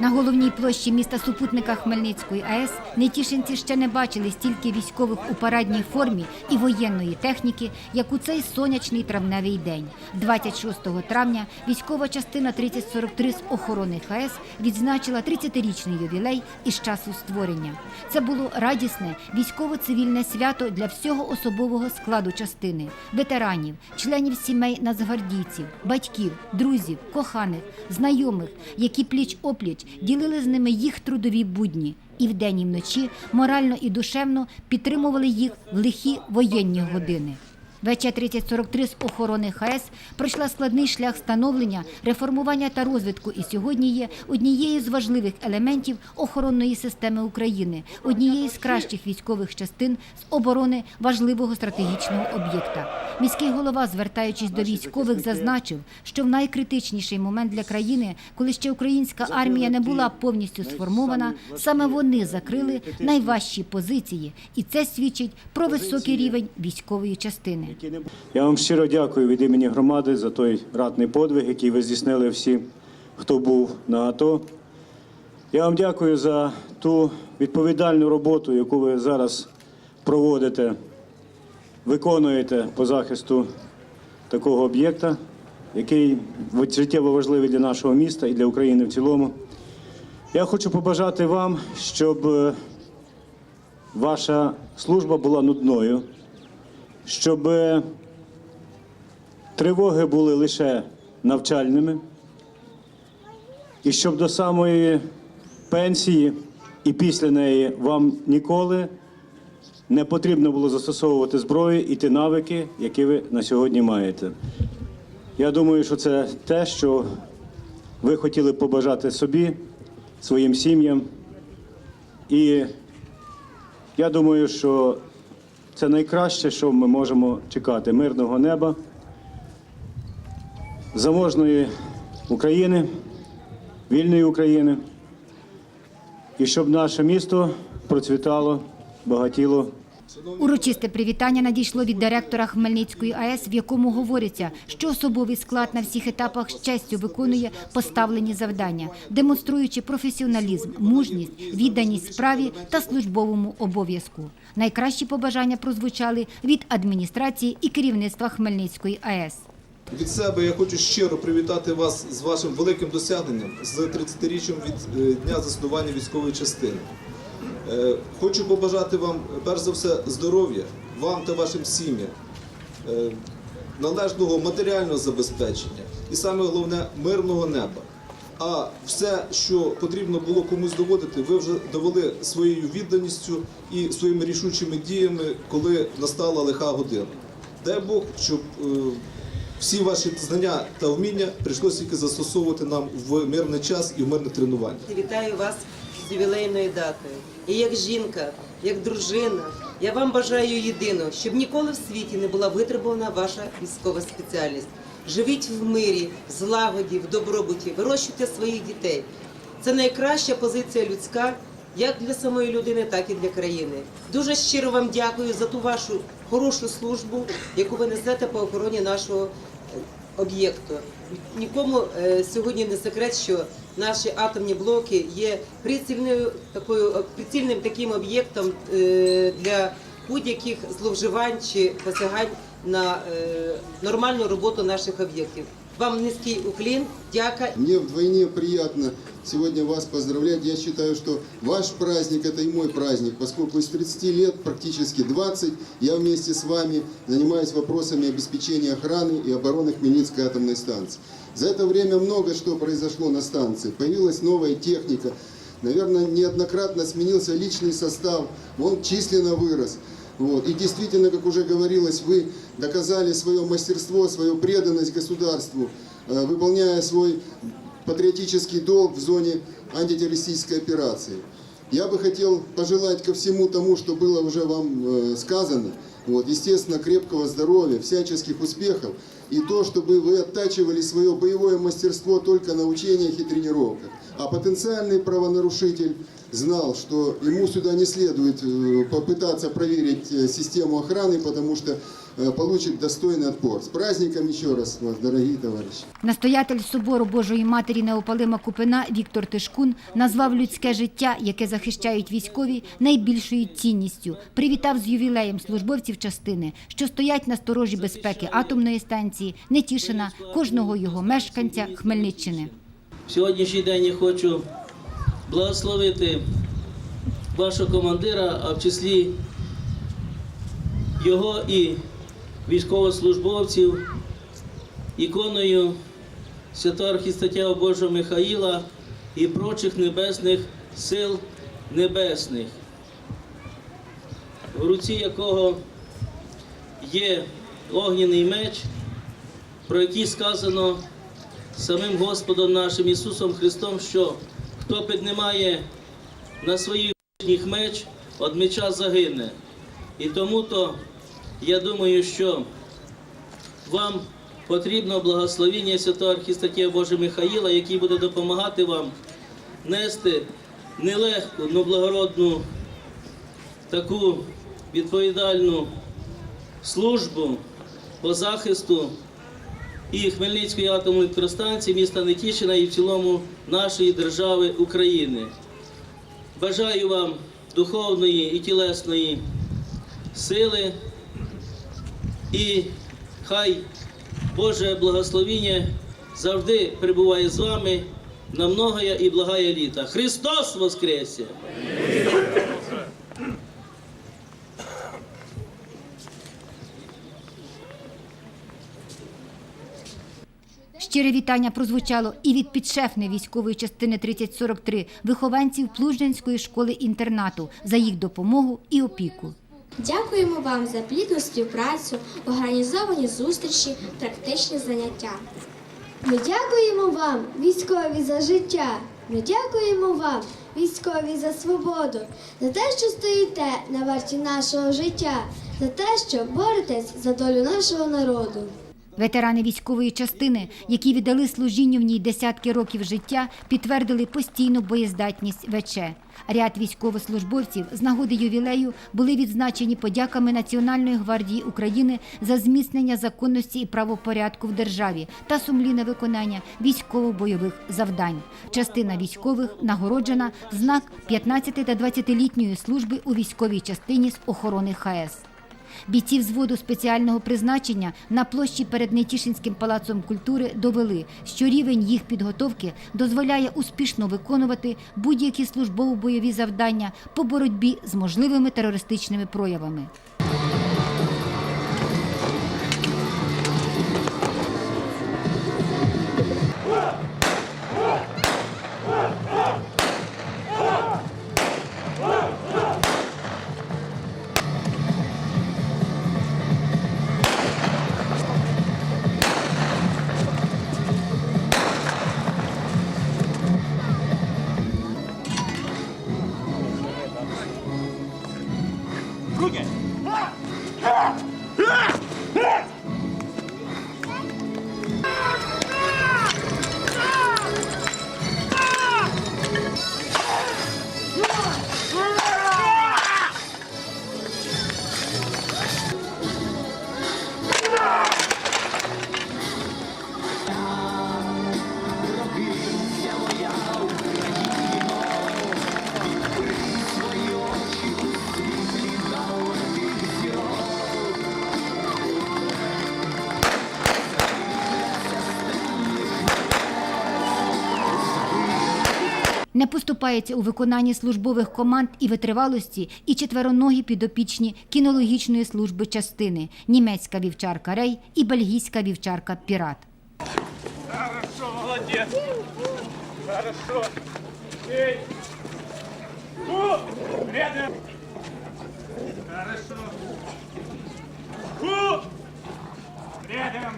На головній площі міста супутника Хмельницької АЕС нетішинці ще не бачили стільки військових у парадній формі і воєнної техніки, як у цей сонячний травневий день. 26 травня військова частина 3043 з охорони ХАЕС відзначила 30-річний ювілей із часу створення. Це було радісне військово-цивільне свято для всього особового складу частини, ветеранів, членів сімей нацгвардійців, батьків, друзів, коханих, знайомих, які пліч-опліч ділили з ними їх трудові будні і вдень і вночі морально і душевно підтримували їх в лихі воєнні години. ВЧ-3043 з охорони ХАЕС пройшла складний шлях становлення, реформування та розвитку і сьогодні є однією з важливих елементів охоронної системи України, однією з кращих військових частин з оборони важливого стратегічного об'єкта. Міський голова, звертаючись до військових, зазначив, що в найкритичніший момент для країни, коли ще українська армія не була повністю сформована, саме вони закрили найважчі позиції, і це свідчить про високий рівень військової частини. Я вам щиро дякую від імені громади за той ратний подвиг, який ви здійснили всі, хто був на АТО. Я вам дякую за ту відповідальну роботу, яку ви зараз проводите, виконуєте по захисту такого об'єкта, який життєво важливий для нашого міста і для України в цілому. Я хочу побажати вам, щоб е, ваша служба була нудною щоб е, тривоги були лише навчальними, і щоб до самої пенсії і після неї вам ніколи не потрібно було застосовувати зброю і ті навики, які ви на сьогодні маєте. Я думаю, що це те, що ви хотіли побажати собі, своїм сім'ям. І я думаю, що це найкраще, що ми можемо чекати мирного неба, заможної України, вільної України, і щоб наше місто процвітало, багатіло. Урочисте привітання надійшло від директора Хмельницької АЕС, в якому говориться, що особовий склад на всіх етапах з честю виконує поставлені завдання, демонструючи професіоналізм, мужність, відданість справі та службовому обов'язку. Найкращі побажання прозвучали від адміністрації і керівництва Хмельницької АЕС. Від себе я хочу щиро привітати вас з вашим великим досягненням з 30-річчям від е, дня заснування військової частини. Е, Хочу побажати вам, перш за все, здоров'я, вам та вашим сім'ям, е, належного матеріального забезпечення і саме головне мирного неба. А все, що потрібно було комусь доводити, ви вже довели своєю відданістю і своїми рішучими діями, коли настала лиха година. Дай Бог, щоб е, всі ваші знання та вміння прийшлося тільки застосовувати нам в мирний час і в мирних тренуваннях. Вітаю вас з ювілейною датою. І як жінка, як дружина, я вам бажаю єдиного, щоб ніколи в світі не була витребувана ваша військова спеціальність. Живіть в мирі, в злагоді, в добробуті, вирощуйте своїх дітей. Це найкраща позиція людська, як для самої людини, так і для країни. Дуже щиро вам дякую за ту вашу хорошу службу, яку ви несете по охороні нашого об'єкту. Нікому е, сьогодні не секрет, що наші атомні блоки є прицільною такою е, прицільним таким об'єктом е, для будь-яких зловживань чи посягань на нормальну роботу наших об'єктів. Вам низький уклін, дяка. Мне вдвойне приятно сегодня вас поздравлять. Я считаю, что ваш праздник – это и мой праздник, поскольку из 30 лет, практически 20, я вместе с вами занимаюсь вопросами обеспечения охраны и обороны Хмельницкой атомной станции. За это время много что произошло на станции. Появилась новая техника, наверное, неоднократно сменился личный состав, он численно вырос. Вот. И действительно, как уже говорилось, вы доказали свое мастерство, свою преданность государству, э, выполняя свой патриотический долг в зоне антитеррористической операции. Я бы хотел пожелать ко всему тому, что было уже вам э, сказано, вот, естественно, крепкого здоровья, всяческих успехов, и то, чтобы вы оттачивали свое боевое мастерство только на учениях и тренировках. А потенциальный правонарушитель знал, что ему сюда не следует э, попытаться проверить э, систему охраны, потому что э, получит достойный отпор. С праздником еще раз вас, дорогие товарищи. Настоятель собору Божої Матері Неопалима Купина Віктор Тишкун назвав людське життя, яке захищають військові, найбільшою цінністю. Привітав з ювілеєм службовців частини, що стоять на сторожі безпеки атомної станції Нетішина, кожного його мешканця Хмельниччини. В сьогоднішній день я хочу благословити вашого командира, а в числі його і військовослужбовців іконою святого архістатя Божого Михаїла і прочих небесних сил небесних, в руці якого є огняний меч, про який сказано самим Господом нашим Ісусом Христом, що хто піднімає на своїх меч, від меча загине. І тому то я думаю, що вам потрібно благословіння святого архістатія Божого Михаїла, який буде допомагати вам нести нелегку, но благородну таку відповідальну службу по захисту і Хмельницької атомної електростанції, міста Нетішина і в цілому нашої держави України. Бажаю вам духовної і тілесної сили і хай Боже благословіння завжди перебуває з вами на многоє і благає літа. Христос Воскресе! Щире вітання прозвучало і від підшефної військової частини 3043 вихованців Плужнянської школи-інтернату за їх допомогу і опіку. Дякуємо вам за плідну співпрацю, організовані зустрічі, практичні заняття. Ми дякуємо вам, військові, за життя. Ми дякуємо вам, військові, за свободу, за те, що стоїте на варті нашого життя, за те, що боретесь за долю нашого народу. Ветерани військової частини, які віддали служінню в ній десятки років життя, підтвердили постійну боєздатність ВЧ. Ряд військовослужбовців з нагоди ювілею були відзначені подяками Національної гвардії України за зміцнення законності і правопорядку в державі та сумлінне виконання військово-бойових завдань. Частина військових нагороджена в знак 15 та 20-літньої служби у військовій частині з охорони ХС. Бійці взводу спеціального призначення на площі перед Нетішинським палацом культури довели, що рівень їх підготовки дозволяє успішно виконувати будь-які службово-бойові завдання по боротьбі з можливими терористичними проявами. Не поступається у виконанні службових команд і витривалості і четвероногі підопічні кінологічної служби частини німецька вівчарка Рей і бельгійська вівчарка Пірат. Хорошо, молодец. Хорошо. Эй. Фу! Рядом. Хорошо. Фу! Рядом.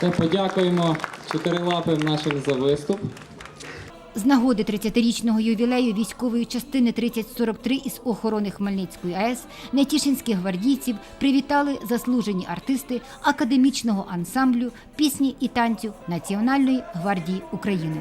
Та подякуємо чотирилапим нашим за виступ. З нагоди 30-річного ювілею військової частини 3043 із охорони Хмельницької АЕС нетішинських гвардійців привітали заслужені артисти академічного ансамблю пісні і танцю Національної гвардії України.